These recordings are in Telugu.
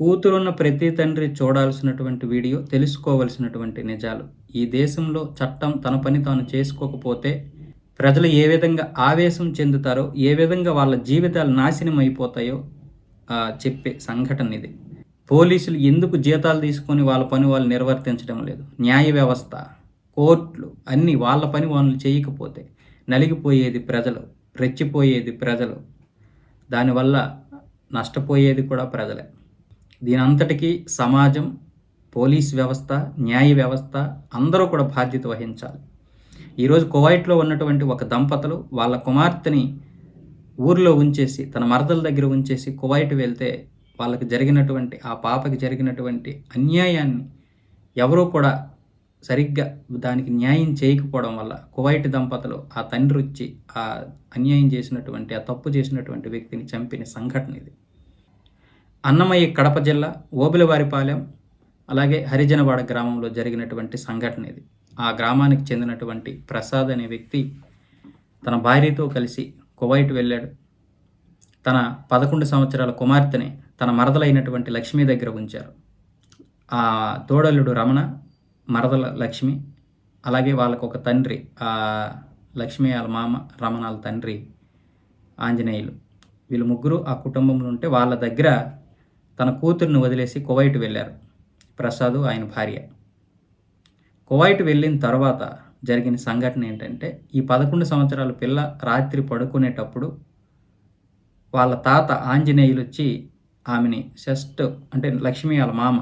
కూతురున్న ప్రతి తండ్రి చూడాల్సినటువంటి వీడియో తెలుసుకోవలసినటువంటి నిజాలు. ఈ దేశంలో చట్టం తన పని తాను చేసుకోకపోతే ప్రజలు ఏ విధంగా ఆవేశం చెందుతారో ఏ విధంగా వాళ్ళ జీవితాలు నాశనం అయిపోతాయో చెప్పే సంఘటన ఇది. పోలీసులు ఎందుకు జీతాలు తీసుకొని వాళ్ళ పని వాళ్ళు నిర్వర్తించడం లేదు? న్యాయ వ్యవస్థ కోర్టులు అన్నీ వాళ్ళ పని వాళ్ళు చేయకపోతే నలిగిపోయేది ప్రజలు రెచ్చిపోయేది ప్రజలు. దానివల్ల నష్టపోయేది కూడా ప్రజలే. దీని అంతటికీ సమాజం పోలీస్ వ్యవస్థ న్యాయ వ్యవస్థ అందరూ కూడా బాధ్యత వహించాలి. ఈరోజు కువైట్లో ఉన్నటువంటి ఒక దంపతులు వాళ్ళ కుమార్తెని ఊర్లో ఉంచేసి తన మరదల దగ్గర ఉంచేసి కువైట్ వెళ్తే వాళ్ళకి జరిగినటువంటి ఆ పాపకి జరిగినటువంటి అన్యాయాన్ని ఎవరూ కూడా సరిగ్గా దానికి న్యాయం చేయకపోవడం వల్ల కువైట్ దంపతులు ఆ తండ్రి వచ్చి ఆ అన్యాయం చేసినటువంటి ఆ తప్పు చేసినటువంటి వ్యక్తిని చంపిన సంఘటన ఇది. అన్నమయ్య కడప జిల్లా ఓబిలవారిపాలెం అలాగే హరిజనవాడ గ్రామంలో జరిగినటువంటి సంఘటన ఇది. ఆ గ్రామానికి చెందినటువంటి ప్రసాద్ అనే వ్యక్తి తన భార్యతో కలిసి కువైట్ వెళ్ళాడు. తన పదకొండు సంవత్సరాల కుమార్తెని తన మరదలైనటువంటి లక్ష్మి దగ్గర ఉంచారు. ఆ తోడల్లుడు రమణ మరదల లక్ష్మి అలాగే వాళ్ళకు ఒక తండ్రి ఆ లక్ష్మి వాళ్ళ మామ రమణ వాళ్ళ తండ్రి ఆంజనేయులు. వీళ్ళు ముగ్గురు ఆ కుటుంబంలో ఉంటే వాళ్ళ దగ్గర తన కూతుర్ని వదిలేసి కువైట్ వెళ్ళారు. ప్రసాద్ ఆయన భార్య. కువైట్ వెళ్ళిన తర్వాత జరిగిన సంఘటన ఏంటంటే ఈ పదకొండు సంవత్సరాల పిల్ల రాత్రి పడుకునేటప్పుడు వాళ్ళ తాత ఆంజనేయులు వచ్చి ఆమెని షస్ట్ అంటే లక్ష్మి వాళ్ళ మామ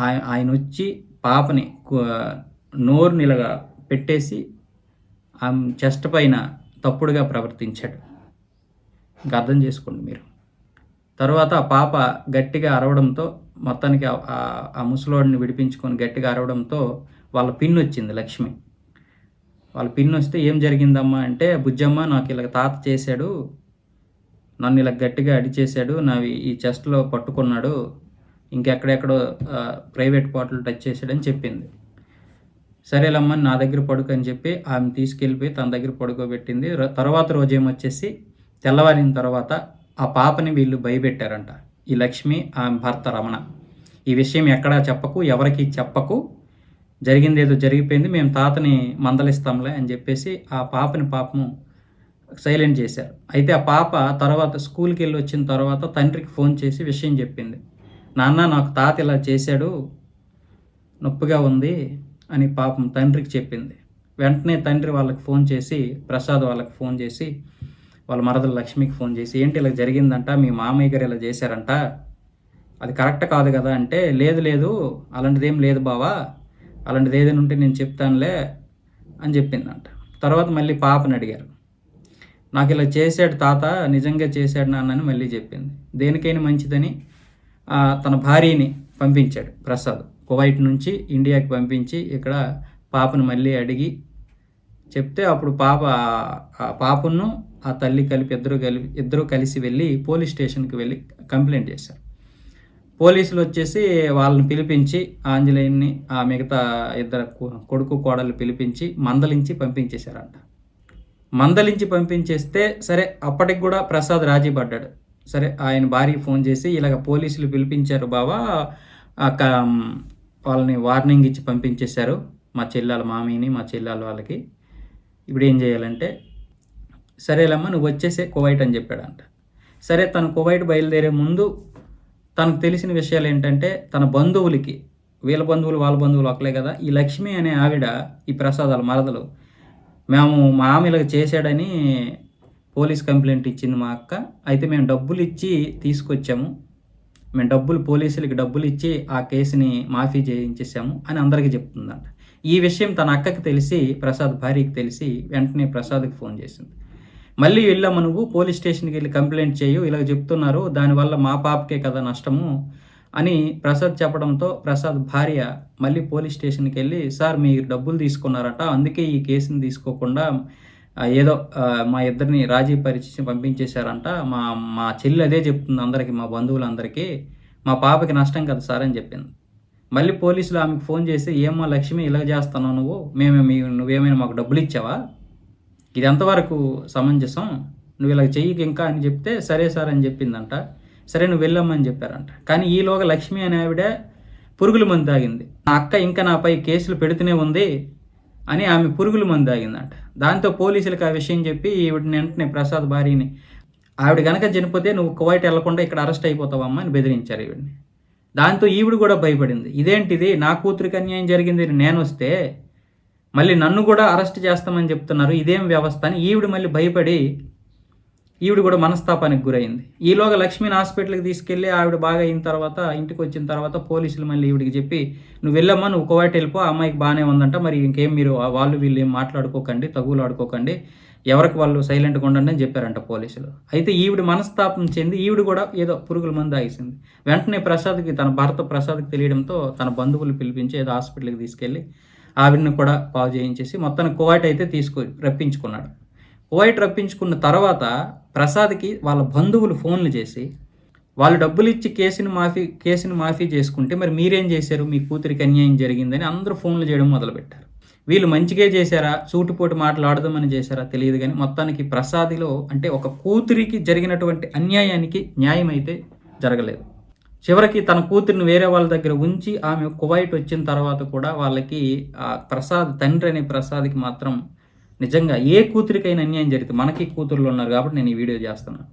ఆయన వచ్చి పాపని నోరు నిలగా పెట్టేసి ఆమె చెస్ట్ పైన తప్పుడుగా ప్రవర్తించాడు. ఇంకా అర్థం చేసుకోండి మీరు. తర్వాత ఆ పాప గట్టిగా అరవడంతో మొత్తానికి ఆ- ముసలోడిని విడిపించుకొని గట్టిగా అరవడంతో వాళ్ళ పిన్ వచ్చింది లక్ష్మి. వాళ్ళ పిన్ వస్తే ఏం జరిగిందమ్మా అంటే బుజ్జమ్మ నాకు ఇలా తాత చేశాడు నన్ను ఇలా గట్టిగా అడిచేశాడు నావి ఈ చెస్ట్లో పట్టుకున్నాడు ఇంకెక్కడెక్కడో ప్రైవేట్ పాటలు టచ్ చేశాడని చెప్పింది. సరేలమ్మ నా దగ్గర పడుకని చెప్పి ఆమె తీసుకెళ్ళిపోయి తన దగ్గర పడుకోబెట్టింది. తర్వాత రోజు ఏమొచ్చేసి తెల్లవారిన తర్వాత ఆ పాపని వీళ్ళు భయపెట్టారంట. ఈ లక్ష్మి ఆమె భర్త రమణ. ఈ విషయం ఎక్కడా చెప్పకు ఎవరికి చెప్పకు. జరిగింది ఏదో జరిగిపోయింది మేము తాతని మందలిస్తాంలే అని చెప్పేసి ఆ పాపని పాపము సైలెంట్ చేశారు. అయితే ఆ పాప తర్వాత స్కూల్కి వెళ్ళి వచ్చిన తర్వాత తండ్రికి ఫోన్ చేసి విషయం చెప్పింది. నాన్న నాకు తాత ఇలా చేశాడు నొప్పిగా ఉంది అని పాపం తండ్రికి చెప్పింది. వెంటనే తండ్రి వాళ్ళకి ఫోన్ చేసి ప్రసాద్ వాళ్ళకి ఫోన్ చేసి వాళ్ళ మరదలు లక్ష్మికి ఫోన్ చేసి ఏంటి ఇలా జరిగిందంట? మీ మామయ్య గారు ఇలా చేశారంట? అది కరెక్ట్ కాదు కదా? అంటే లేదు లేదు అలాంటిది ఏం లేదు బావా అలాంటిది ఏదైనా ఉంటే నేను చెప్తానులే అని చెప్పిందంట. తర్వాత మళ్ళీ పాపని అడిగారు. నాకు ఇలా చేశాడు తాత నిజంగా చేశాడు నాన్నని మళ్ళీ చెప్పింది. దేనికైనా మంచిదని తన భార్యని పంపించాడు ప్రసాద్. కువైట్ నుంచి ఇండియాకి పంపించి ఇక్కడ పాపను మళ్ళీ అడిగి చెప్తే అప్పుడు పాప పాపను ఆ తల్లి కలిపి ఇద్దరు కలిపి ఇద్దరు కలిసి వెళ్ళి పోలీస్ స్టేషన్కి వెళ్ళి కంప్లైంట్ చేశారు. పోలీసులు వచ్చేసి వాళ్ళని పిలిపించి ఆంజనేయుని ఆ మిగతా ఇద్దరు కొడుకు కోడలు పిలిపించి మందలించి పంపించేశారంట. మందలించి పంపించేస్తే సరే అప్పటికి కూడా ప్రసాద్ రాజీ పడ్డాడు. సరే ఆయన భార్య ఫోన్ చేసి ఇలాగ పోలీసులు పిలిపించారు బావా వాళ్ళని వార్నింగ్ ఇచ్చి పంపించేశారు మా చెల్లెల మామీని మా చెల్లెల వాళ్ళకి. ఇప్పుడు ఏం చేయాలంటే సరేలమ్మ నువ్వు వచ్చేసే కువైట్ అని చెప్పాడంట. సరే తను కువైట్ బయలుదేరే ముందు తనకు తెలిసిన విషయాలు ఏంటంటే తన బంధువులకి వీళ్ళ బంధువులు వాళ్ళ బంధువులు ఒకలే కదా ఈ లక్ష్మి అనే ఆవిడ ఈ ప్రసాదాలు మరదలు మేము మా ఆమె ఇలా చేశాడని పోలీస్ కంప్లైంట్ ఇచ్చింది మా అక్క. అయితే మేము డబ్బులు ఇచ్చి తీసుకొచ్చాము. మేము డబ్బులు పోలీసులకి డబ్బులు ఇచ్చి ఆ కేసుని మాఫీ చేయించేసాము అని అందరికీ చెప్తుందంట. ఈ విషయం తన అక్కకి తెలిసి ప్రసాద్ భార్యకి తెలిసి వెంటనే ప్రసాద్కి ఫోన్ చేసింది. మళ్ళీ వెళ్ళాము నువ్వు పోలీస్ స్టేషన్కి వెళ్ళి కంప్లైంట్ చేయు ఇలా చెప్తున్నారు దానివల్ల మా పాపకే కదా నష్టము అని ప్రసాద్ చెప్పడంతో ప్రసాద్ భార్య మళ్ళీ పోలీస్ స్టేషన్కి వెళ్ళి సార్ మీరు డబ్బులు తీసుకున్నారట అందుకే ఈ కేసుని తీసుకోకుండా ఏదో మా ఇద్దరిని రాజీ పరిచి పంపించేశారంట. మా మా చెల్లి అదే చెప్తుంది అందరికీ మా బంధువులందరికీ మా పాపకి నష్టం కదా సార్ అని చెప్పింది. మళ్ళీ పోలీసులు ఆమెకు ఫోన్ చేసి ఏమో లక్ష్మి ఇలా చేస్తున్నావు నువ్వు? మేమే మీ నువ్వేమైనా మాకు డబ్బులు ఇచ్చావా? ఇది ఎంతవరకు సమంజసం? నువ్వు ఇలా చెయ్యి ఇంకా అని చెప్తే సరే సార్ అని చెప్పిందంట. సరే నువ్వు వెళ్ళమ్మని చెప్పారంట. కానీ ఈలోగా లక్ష్మి అనే ఆవిడ పురుగుల మందు తాగింది. నా అక్క ఇంకా నాపై కేసులు పెడుతూనే ఉంది అని ఆమె పురుగుల మందు తాగిందంట. దాంతో పోలీసులకు ఆ విషయం చెప్పి ఈవిడని వెంటనే ప్రసాద్ భార్యని ఆవిడ గనక చనిపోతే నువ్వు కువైట్ వెళ్ళకుండా ఇక్కడ అరెస్ట్ అయిపోతావమ్మా అని బెదిరించారు ఈవిడిని. దాంతో ఈవిడ కూడా భయపడింది. ఇదేంటిది? నా కూతురికి అన్యాయం జరిగింది నేను వస్తే మళ్ళీ నన్ను కూడా అరెస్ట్ చేస్తామని చెప్తున్నారు ఇదేం వ్యవస్థ అని ఈవిడ మళ్ళీ భయపడి ఈవిడ కూడా మనస్తాపానికి గురైంది. ఈలోగా లక్ష్మిని హాస్పిటల్కి తీసుకెళ్ళి ఆవిడ బాగా అయిన తర్వాత ఇంటికి వచ్చిన తర్వాత పోలీసులు మళ్ళీ ఈవిడికి చెప్పి నువ్వు వెళ్ళమ్మా నువ్వు ఒకవాటి వెళ్ళిపో ఆ అమ్మాయికి బాగానే ఉందంట మరి ఇంకేం మీరు వాళ్ళు వీళ్ళు ఏం మాట్లాడుకోకండి తగులు ఆడుకోకండి ఎవరికి వాళ్ళు సైలెంట్గా ఉండండి అని చెప్పారంట పోలీసులు. అయితే ఈవిడ మనస్తాపం చెంది ఈవిడ కూడా ఏదో పురుగుల మందు ఆగిసింది. వెంటనే ప్రసాద్కి తన భర్త ప్రసాద్కి తెలియడంతో తన బంధువులు పిలిపించి ఏదో హాస్పిటల్కి తీసుకెళ్ళి ఆవిడని కూడా బాగు చేయించేసి మొత్తాన్ని కువైట్ అయితే తీసుకు రప్పించుకున్నాడు. కువైట్ రప్పించుకున్న తర్వాత ప్రసాద్కి వాళ్ళ బంధువులు ఫోన్లు చేసి వాళ్ళు డబ్బులు ఇచ్చి కేసుని మాఫీ కేసుని మాఫీ చేసుకుంటే మరి మీరేం చేశారు? మీ కూతురికి అన్యాయం జరిగిందని అందరూ ఫోన్లు చేయడం మొదలుపెట్టారు. వీళ్ళు మంచిగా చేశారా? సూటిపోటు మాట్లాడదామని చేశారా? తెలియదు కానీ మొత్తానికి ప్రసాదిలో అంటే ఒక కూతురికి జరిగినటువంటి అన్యాయానికి న్యాయం అయితే జరగలేదు. చివరికి తన కూతురిని వేరే వాళ్ళ దగ్గర ఉంచి ఆమె కువైట్ వచ్చిన తర్వాత కూడా వాళ్ళకి ఆ ప్రసాద్ తండ్రి అనే ప్రసాద్కి మాత్రం నిజంగా ఏ కూతురికైనా అన్యాయం జరిగితే మనకి కూతురులు ఉన్నారు కాబట్టి నేను ఈ వీడియో చేస్తున్నాను.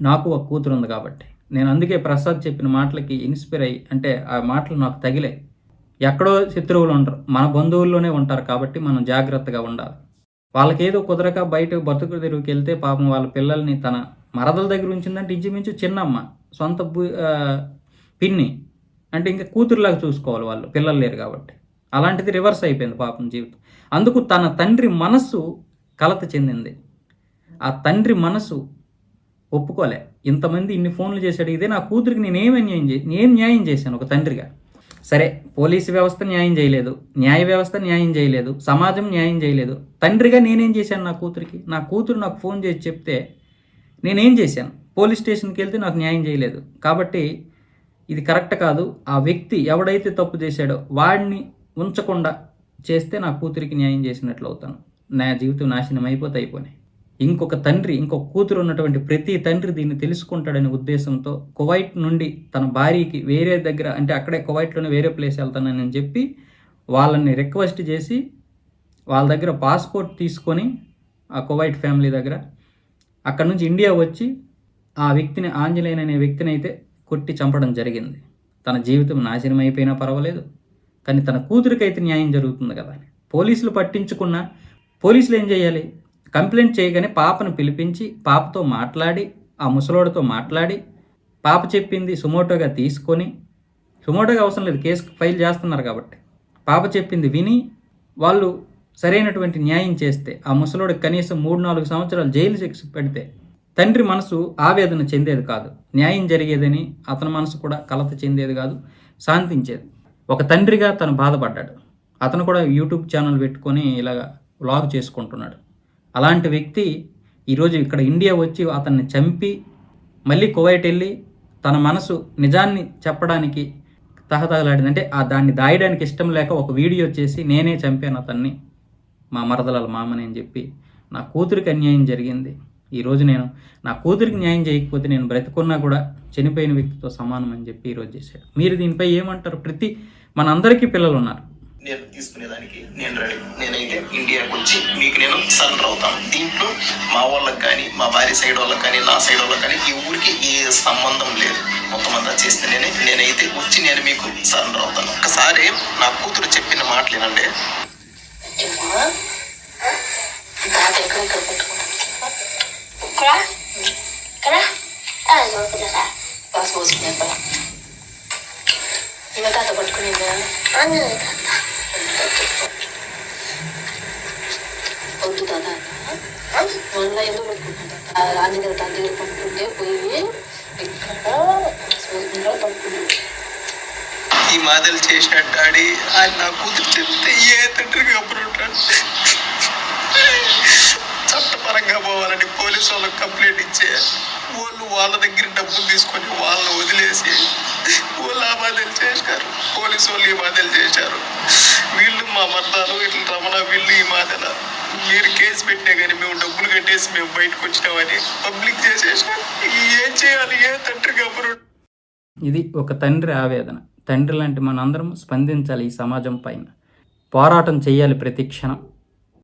నాకు ఒక కూతురు ఉంది కాబట్టి. నేను అందుకే ప్రసాద్ చెప్పిన మాటలకి ఇన్స్పైర్ అయ్యి అంటే ఆ మాటలు నాకు తగిలే ఎక్కడో శత్రువులు ఉండరు. మన బంధువుల్లోనే ఉంటారు కాబట్టి మనం జాగ్రత్తగా ఉండాలి. వాళ్ళకి ఏదో కుదరక బయట బతుకు తెరువుకి వెళ్తే పాపం వాళ్ళ పిల్లల్ని తన మరదల దగ్గర ఉంచిందంటే ఇంచుమించు చిన్నమ్మ సొంత పిన్ని. అంటే ఇంకా కూతురులాగా చూసుకోవాలి వాళ్ళు. పిల్లలు లేరు కాబట్టి. అలాంటిది రివర్స్ అయిపోయింది పాపం జీవితం. అందుకు తన తండ్రి మనస్సు కలత చెందింది. ఆ తండ్రి మనసు ఒప్పుకోలే. ఇంతమంది ఇన్ని ఫోన్లు చేశాడు. ఇదే నా కూతురికి నేనేం అన్యాయం చే నేను న్యాయం చేశాను ఒక తండ్రిగా. సరే పోలీసు వ్యవస్థ న్యాయం చేయలేదు. న్యాయ వ్యవస్థ న్యాయం చేయలేదు. సమాజం న్యాయం చేయలేదు. తండ్రిగా నేనేం చేశాను నా కూతురికి? నా కూతురు నాకు ఫోన్ చేసి చెప్తే నేనేం చేశాను? పోలీస్ స్టేషన్కి వెళ్తే నాకు న్యాయం చేయలేదు. కాబట్టి ఇది కరెక్ట్ కాదు. ఆ వ్యక్తి ఎవడైతే తప్పు చేశాడో వాడిని ఉంచకుండా చేస్తే నా కూతురికి న్యాయం చేసినట్లు అవుతాను. నా జీవితం నాశనం అయిపోతే అయిపోయినాయి ఇంకొక తండ్రి ఇంకొక కూతురు ఉన్నటువంటి ప్రతి తండ్రి దీన్ని తెలుసుకుంటాడనే ఉద్దేశంతో కువైట్ నుండి తన భార్యకి వేరే దగ్గర అంటే అక్కడే కువైట్లోనే వేరే ప్లేస్ వెళ్తానని చెప్పి వాళ్ళని రిక్వెస్ట్ చేసి వాళ్ళ దగ్గర పాస్పోర్ట్ తీసుకొని ఆ కువైట్ ఫ్యామిలీ దగ్గర అక్కడ నుంచి ఇండియా వచ్చి ఆ వ్యక్తిని ఆంజనేయన్ అనే వ్యక్తిని అయితే కొట్టి చంపడం జరిగింది. తన జీవితం నాశనం అయిపోయినా పర్వాలేదు కానీ తన కూతురికైతే న్యాయం జరుగుతుంది కదా అని. పోలీసులు పట్టించుకున్నా పోలీసులు ఏం చేయాలి? కంప్లైంట్ చేయగానే పాపను పిలిపించి పాపతో మాట్లాడి ఆ ముసలోడితో మాట్లాడి పాప చెప్పింది సుమోటోగా తీసుకొని సుమోటోగా అవసరం లేదు కేసు ఫైల్ చేస్తున్నారు కాబట్టి. పాప చెప్పింది విని వాళ్ళు సరైనటువంటి న్యాయం చేస్తే ఆ ముసలోడికి కనీసం మూడు నాలుగు సంవత్సరాలు జైలు శిక్ష పెడితే తండ్రి మనసు ఆవేదన చెందేది కాదు. న్యాయం జరిగేదని అతని మనసు కూడా కలత చెందేది కాదు శాంతించేది. ఒక తండ్రిగా తను బాధపడ్డాడు. అతను కూడా యూట్యూబ్ ఛానల్ పెట్టుకొని ఇలాగ వ్లాగ్ చేసుకుంటున్నాడు. అలాంటి వ్యక్తి ఈరోజు ఇక్కడ ఇండియా వచ్చి అతన్ని చంపి మళ్ళీ కువైట్ వెళ్ళి తన మనసు నిజాన్ని చెప్పడానికి తహతహలాడిందంటే ఆ దాన్ని దాయడానికి ఇష్టం లేక ఒక వీడియో చేసి నేనే చంపాను అతన్ని మా మరదల మామని అని చెప్పి నా కూతురికి అన్యాయం జరిగింది. ఈరోజు నేను నా కూతురికి న్యాయం చేయకపోతే నేను బ్రతుకున్నా కూడా చనిపోయిన వ్యక్తితో సమానం అని చెప్పి ఈరోజు చేశాడు. మీరు దీనిపై ఏమంటారు? ప్రతి మనందరికీ పిల్లలు ఉన్నారు. నేను తీసుకునేదానికి నేను రెడీ నేనైతే ఇండియాకి వచ్చి మీకు నేను సరెండర్ అవుతాను. దీంట్లో మా వాళ్ళకి కానీ మా భార్య సైడ్ వాళ్ళకి కానీ నా సైడ్ వాళ్ళకి కానీ ఈ ఊరికి ఏ సంబంధం లేదు. మొత్తం అంతా చేస్తే నేనే నేనైతే వచ్చి నేను మీకు సరెండర్ అవుతాను. ఒకసారి నా కూతురు చెప్పిన మాటలు వినండి ఏమ్మా? తాత ఎక్కడెక్కడ పెట్టుకున్నాను ఇక్కడ ఇక్కడ అది చూపుతారా పాస్ పోసింది ఎక్కడ ఇంకా తాత పట్టుకునిందా అందులో వద్దు తాత మళ్ళీ ఎందుకు పట్టుకుంటా రాని దగ్గర తాత దగ్గర పట్టుకుంటే పోయి ఈ మాదలు చేసిన డాడీ ఆయన నా కూతురు చెప్తే ఏ తండ్రికి అప్పుడు ఉంటాడు పరంగా పోవాలని పోలీసు వాళ్ళకి కంప్లైంట్ ఇచ్చే వాళ్ళు వాళ్ళ దగ్గర డబ్బులు తీసుకొని వాళ్ళని వదిలేసి వాళ్ళు ఆ బాధలు చేశారు. పోలీసు వాళ్ళు ఈ బాధలు చేశారు. వీళ్ళు మా మర్దాలు ఇట్లా రమణ వీళ్ళు ఈ మాదల. మీరు కేసు పెట్టినా కానీ మేము డబ్బులు కట్టేసి మేము బయటకు వచ్చినామని పబ్లిక్ చేసేసాం ఏం చేయాలి? ఏ తండ్రి గబ్బరు ఇది ఒక తండ్రి ఆవేదన. తండ్రి లాంటి మనందరం స్పందించాలి ఈ సమాజం పైన. పోరాటం చేయాలి ప్రతి క్షణం.